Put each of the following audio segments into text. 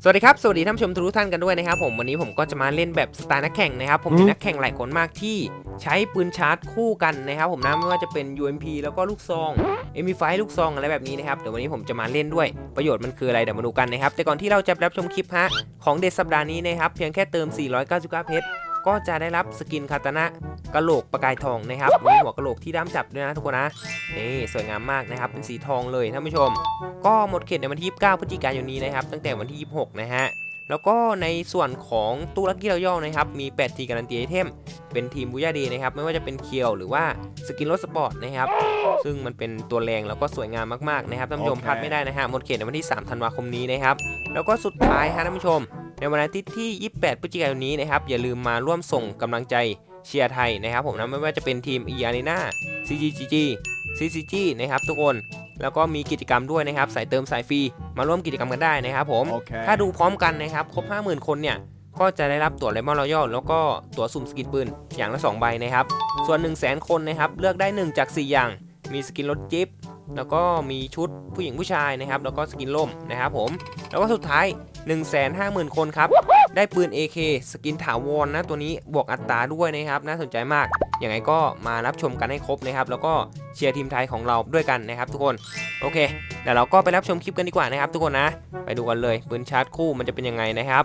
สวัสดีครับ สวัสดีท่านผู้ชมทุกท่านกันด้วยนะครับผมวันนี้ผมก็จะมาเล่นแบบสไตล์นักแข่งนะครับ ผมมีนักแข่งหลายคนมากที่ใช้ปืนชาร์จคู่กันนะครับ ผมนะไม่ว่าจะเป็น UMP แล้วก็ลูกซอง MP5 ลูกซองอะไรแบบนี้นะครับเดี๋ยววันนี้ผมจะมาเล่นด้วยประโยชน์มันคืออะไรเดี๋ยวมาดูกันนะครับแต่ก่อนที่เราจะรับชมคลิปฮะของเด็ดสัปดาห์นี้นะครับเพียงแค่เติม 499 เพชร ก็จะได้รับสกินคาตานะกะโหลกประกายทองนะครับมีหัวกะโหลกที่ด้ามจับด้วยนะทุกคนนะนี่สวยงามมากนะครับเป็นสีทองเลยท่านผู้ชม ก็หมดเขตในวันที่ 29 พฤศจิกายนนี้นะครับ ตั้งแต่วันที่ 26 นะฮะแล้วก็ในส่วนของตู้ลักกี้เราย่อนะครับมี 8 ทีการันตีไอเทม เป็นทีมบูย่าดีนะครับไม่ว่าจะเป็นเคียวหรือว่าสกินรถสปอร์ตนะครับซึ่งมันเป็นตัวแรงแล้วก็สวยงามมากๆนะครับท่านผู้ชมโอเคพลาดไม่ได้นะฮะหมดเขตในวันที่ 3 ธันวาคมนี้นะครับแล้วก็สุดท้ายฮะท่านผู้ชม ในวันอาทิตย์ที่ 28 พฤศจิกายนนี้นะครับอย่าลืมมาร่วมส่งกำลังใจเชียร์ไทยนะครับผมนะไม่ว่าจะเป็นทีม e a r e n a CGGG CCG นะครับทุกคนแล้วก็มีกิจกรรมด้วยนะครับสายเติมสายฟรีมาร่วมกิจกรรมกันได้นะครับผมโอเคถ้าดูพร้อมกันนะครับครบ 50,000 คนเนี่ยก็จะได้รับตั๋วเลมอนรอยัลแล้วก็ตั๋วสุ่มสกินปืนอย่างละ 2 ใบนะครับ ส่วน 1 0 0 0 0 0 คนนะครับเลือกได้ 1 จาก 4 อย่าง มีสกินรถจิ๊บ แล้วก็มีชุดผู้หญิงผู้ชายนะครับ แล้วก็สกินล่มนะครับผม แล้วก็สุดท้าย 150,000 คนครับ ได้ปืน AK สกินถาวรนะตัวนี้บวกอัตราด้วยนะครับ น่าสนใจมาก ยังไงก็มารับชมกันให้ครบนะครับ แล้วก็เชียร์ทีมไทยของเราด้วยกันนะครับ ทุกคน โอเค เดี๋ยวเราก็ไปรับชมคลิปกันดีกว่านะครับ ทุกคนนะ ไปดูกันเลย ปืนชาร์จคู่มันจะเป็นยังไงนะครับ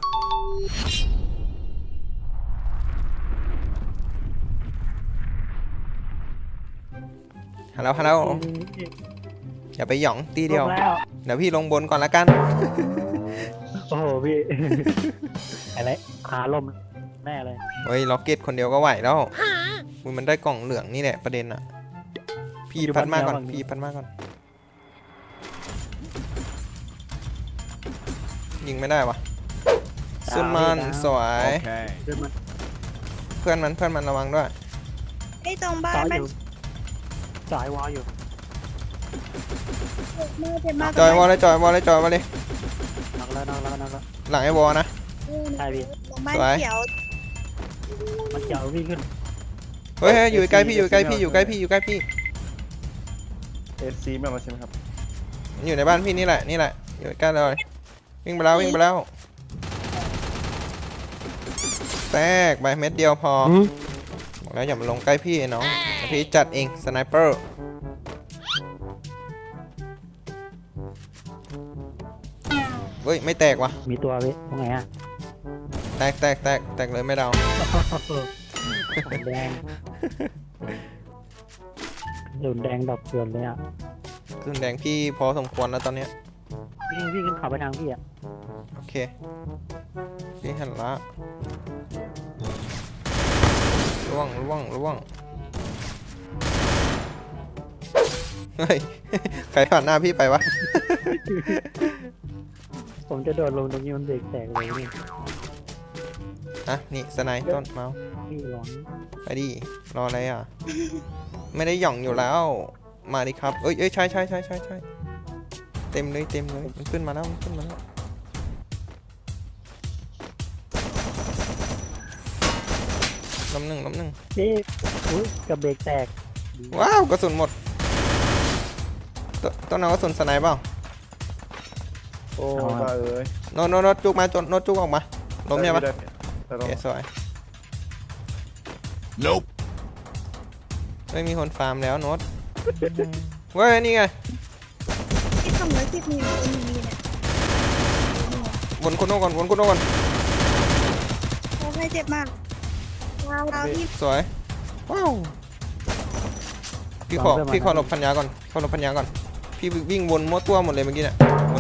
ฮัลโหลฮัลโหล อย่าไปหยองตีเดียว ลงแล้วเดี๋ยวพี่ลงบนก่อนละกัน โอ้โหพี่อะไรขาลมแน่เลยเฮ้ยล็อกเก็ตคนเดียวก็ไหวแล้วมึงมันได้กล่องเหลืองนี่แหละประเด็นอะพี่พัดมากก่อน พี่พัดมากก่อน ยิงไม่ได้วะซุนมันสวโอยเคเดินมาเพื่อนมันเพื่อนมันระวังด้วย ไอ้ตรงบ้าจ่อนยมัอนยู่จ่อยวอลอยู่ เจ็บมากเจ็บมากจอยวอลเลยจอยวอลเลยจอยวอลเลยนักแล้วนักแล้วนักแล้ว หลังไอ้วอลนะใช่พี่ ลงบ้านสวย เขียวมันเกี่ยววิ่งขึ้น เฮ้ยเฮ้ยอยู่ใกล้พี่อยู่ใกล้พี่อยู่ใกล้พี่อยู่ใกล้พี่เอสซีไม่เอามาใช่ไหมครับมันอยู่ในบ้านพี่นี่แหละนี่แหละอยู่ใกล้เลยวิ่งไปแล้ววิ่งไปแล้วแตกไปเม็ดเดียวพอบอกแล้วอย่ามาลงใกล้พี่ไอ้น้องเดี๋ยวพี่จัดเองสไนเปอร์ เฮ้ย ไม่แตกว่ะมีตัวพี่ตรงไหนอะแตกแตกแตกแตกเลยไม่เดาของแดงหลุนแดงดอกเกลือนเลยอะขึ้นแดงพี่พอสมควรแล้วตอนเนี้ยวิ่งวิ่งขึ้นเขาไปทางพี่อะโอเคพี่หันละล่วงล่วงล่วงเฮ้ย ใครผ่านหน้าพี่ไปวะ ผมจะโดดลงตรงนี้มันเบรกแตกเลยนี่อะนี่สไนด์ต้นเมาส์พี่ร้อนไปดิรออะไรอะ ไม่ได้หย่องอยู่แล้ว มาดิครับเอ้ยเอ้ยใช่ใช่ใช่ใช่ใช่เต็มเลยเต็มเลยมันขึ้นมาแล้วมันขึ้นมาแล้วล้มหนึ่งล้มหนึ่งพี่อุ้ยกับเบรกแตกว้าวกระสุนหมดตต้องเอากระสุนสไนด์เปล่า โอ้ได้เอ้ยโนตโนตโนตจุกมาจนโนตจุกออกมาล้มใช่ปะได้แต่โอต้องเคสวยไม่มีคนฟาร์มแล้วโนตเว้ยนี่ไงที่สองร้อยสิบมีคนมีเนี่ยวนคนโนก่อนวนคนโนก่อนโอ้ยเจ็บมากดาวดาวที่สวยว้าวพี่ขอพี่ขอหลบพันยาก่อนขอหลบพันยาก่อนพี่วิ่งวนมั่วตัวหมดเลยเมื่อกี้เนี่ย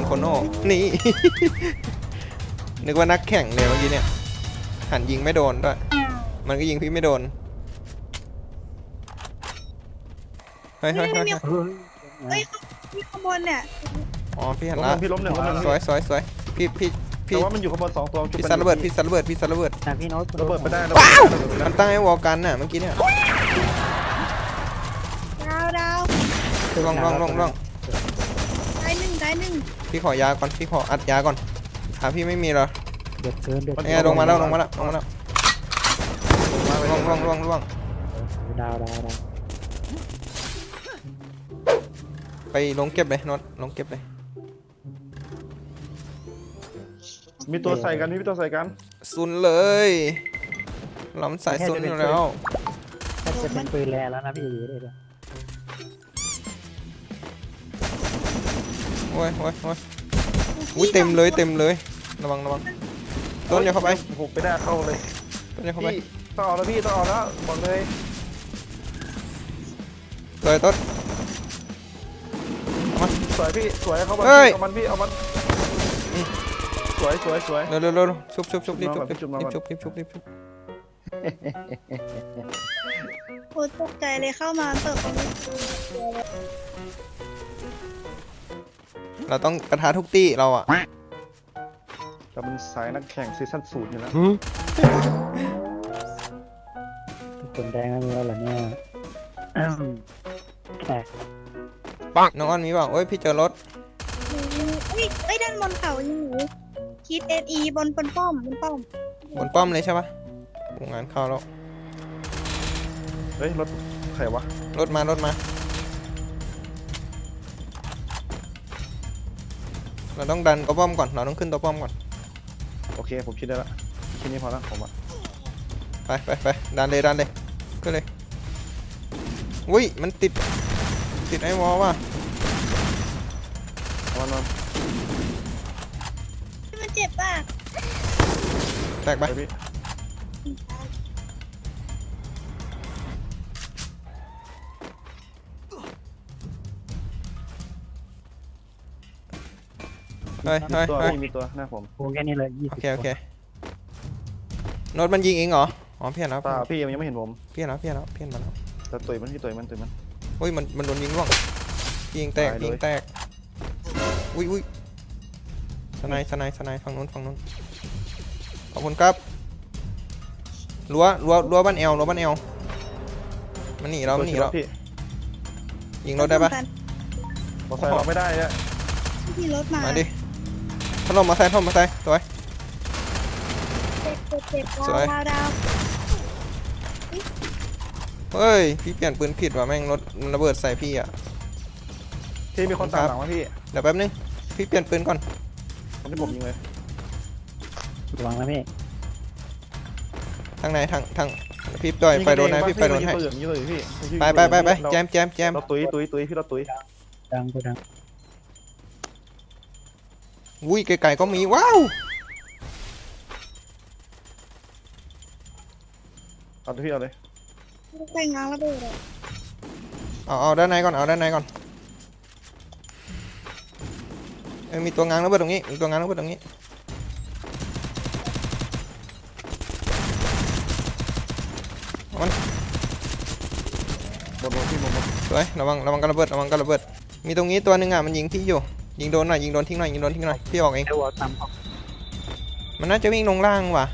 วนคนโน่นี่ นึกว่านักแข่งเลยเมื่อกี้เนี่ย หันยิงไม่โดนด้วย มันก็ยิงพี่ไม่โดน เฮ้ยเฮ้ยเฮ้ยเฮ้ยเฮ้ยเอ้ยที่ข้างบนเนี่ย อ๋อ พี่หันล้มหละนึ่งพี่ล้มหนึ่งล้มหนึ่งสวยสวยสวยพี่พี่แต่พี่ว่ามันอยู่ข้างบนสองตัวพี่ซันระเบิดพี่ซันระเบิดพี่ซันระเบิดพี่ซันระเบิดแต่พี่โน้ตระเบิดไปได้ว้าวมันตั้งให้วอลกันน่ะเมื่อกี้เนี่ยดาวดาวล่องล่องล่องล่อง ได้หนึ่งได้หนึ่งพี่ขอยาก่อนพี่ขออัดยาก่อนขาพี่ไม่มีเหรอเดือดเกินเดือดนี่ไงลงมาแล้วลงมาแล้วลงมาแล้วล่วงล่วงล่วงล่วงดาวดาวดาวไปลงเก็บเลยน็อตลงเก็บเลยมีตัวใส่กันมีตัวใส่กันซุนเลยล้ำสายซุนอยู่แล้วแค่จะเป็นปืนแรแล้วนะพี่อยู่เลย เลยโอ้ยโอ้ยโอ้ยอุ้ยเต็มเลยเต็มเลยระวังระวังต้นอย่าเข้าไปโอ้โหไปได้เข้าเลยต้นอย่าเข้าไปพี่ต้องเอาแล้วพี่ต้องเอาแล้วบอกเลยสวยต้น สวยพี่สวยเข้ามันเฮ้ย เอามันพี่เอามันสวยสวยสวย เร็วเร็วเร็วชุบชุบชุบรีบชุบชุรีบบน้องก่อนชุบรีบชุบรีบชุบโอ้ตกใจเลยเข้ามาเปิดประตู เลยเราต้องกระทะทุกตี้เราอะแต่มันสายนักแข่งซีซั่นสูตรอยู่แล้วตุนแดงนั่นแล้วเหรอเนี่ยอืมแขกปังน้องอ้อนมีเปล่าโอ้ยพี่เจอรถเอ้ยเอ้ยด้านบนเขายิงหนูคิดเอ็นีบนบนป้อมบนป้อมบนป้อมเลยใช่ปะโรงงานเข้าแล้ว เฮ้ยรถใครวะ รถมารถมา เราต้องดันตัวป้อมก่อน เราต้องขึ้นตัวป้อมก่อน โอเค ผมคิดได้ละแค่นี้พอละผมอะไปไปไปดันเลยดันเลยขึ้นเลยอุ้ยมันติด ติดไอ้วอลว่ะเอามันมามันเจ็บป่ะแตกไปไปพี่ เฮ้ยเฮ้ยตัวเฮ้ยพี่มีตัวหน้าผมวงแค่นี้เลยยี่โอสิบเค โอเคโน้ตมันยิงเองเหรอ อ๋อเพี้ยนแล้วตาพี่ยังไม่เห็นผมเพี้ยนแล้วเพี้ยนแล้วเพี้ยนมาแล้วแต่ตุยมันพี่ตุยมันตุยมันอุ้ยมันมันโดนยิงร่วงยิงแตกตายเลย ยิงแตก อุ้ยอุ้ยสไนด์สไนด์สไนด์ฝั่งนู้นฝั่งนู้นขอบคุณครับรั้วรั้วรั้วบ้านเอลรั้วบ้านเอลมันหนีแล้วมันหนีแล้วพี่ยิงรถได้ปะมอไซค์เราไม่ได้เนี่ยที่รถมามาดิ ถล่มมาใส่ถล่มมาใส่สวย เจ็บเจ็บเจ็บสวย ดาวดาวเฮ้ย พี่เปลี่ยนปืนผิดว่ะแม่งรถมันระเบิดใส่พี่อะ พี่มีคนตามหลังมาพี่เดี๋ยวแป๊บนึง พี่เปลี่ยนปืนก่อนคนที่ผมยิงเลยระวังนะพี่ทางไหนทางทางพี่ต่อยไปโดนให้พี่ไปโดนให้ ยิงปืนยิงปืนพี่ไปไปไปไปแจมแจมแจมเราตุยตุยตุยพี่เราตุยดังกูดัง อุ้ยไกลๆก็มีว้าวเอาพี่เอาเลยไปง้างระเบิดอะเอาเอาด้านในก่อนเอาด้านในก่อนเอ้ยมีตัวง้างระเบิดตรงนี้มีตัวง้างระเบิดตรงนี้หมดหมดพี่หมดหมดสวยระวังระวังกันระเบิดระวังกันระเบิดมีตรงนี้ตัวหนึงอะมันยิงพี่อยู่ ยิงโดนหน่อยยิงโดนทิ้งหน่อยยิงโดนทิ้งหน่อยพี่ออกเองไอ้วอลตามออกมันน่าจะวิ่งลงล่างว่ะ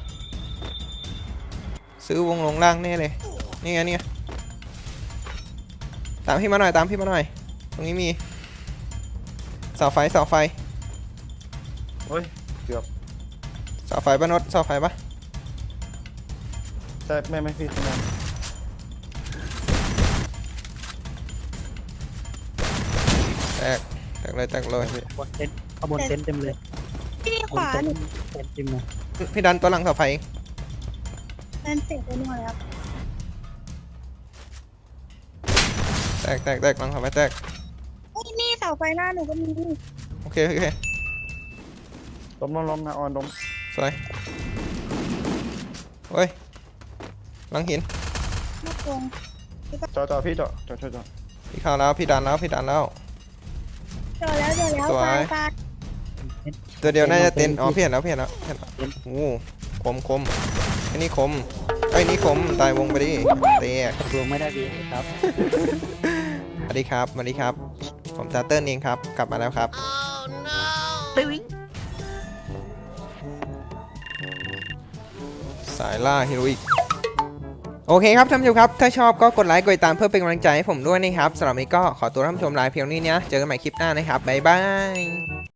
ซื้อวงลงล่างแน่เลยนี่ไงนี่ไงตามพี่มาหน่อยตามพี่มาหน่อย ตรงนี้มีเสาไฟเสาไฟเฮ้ยเสาไฟปะนดเสาไฟปะใช่ไม่ไม่พี่ทำงานแตกแตกเลยแตกเลยบนเต็นท์ข้างบนเต็นท์เต็มเลยที่นี่บขวานเต็นหนูท์เต็นท์เต็มเลยพี่ดันตัวหลังเสาไฟเองนั่นเสร็จไปหมดแล้วแตกแตกแตกหลังเสาไฟแตกเฮ้ยนี่เสาไฟหน้าหนูก็มีโอเคโอเคล้มล้มล้มนะออนล้มสวยเฮ้ยหลังหินนอกวงจอจอพี่จอจอจอจอพี่เข้าแล้วพี่ดันแล้วพี่ดันแล้ว เจอแล้วเจอแล้วสวยตายตายตัวเดียวน่าจะเต็นอ๋อพี่เห็นแล้วพี่เห็นแล้วพี่เห็นแล้วโอ้คมคมไอ้นี่คมไอ้นี่คมตายวงไปดิเตะรวมไม่ได้ดีครับสวัสดีครับสวัสดีครับ ผมซาเติ้ลเองครับ กลับมาแล้วครับสายล่าฮีโร่อีก โอเคครับท่านผู้ชมครับ ถ้าชอบก็กดไลค์กดติดตามเพื่อเป็นกำลังใจให้ผมด้วยนะครับสำหรับวันนี้ก็ขอตัวท่านผู้ชมลาเพียงนี้นะเจอกันใหม่คลิปหน้านะครับบ๊ายบาย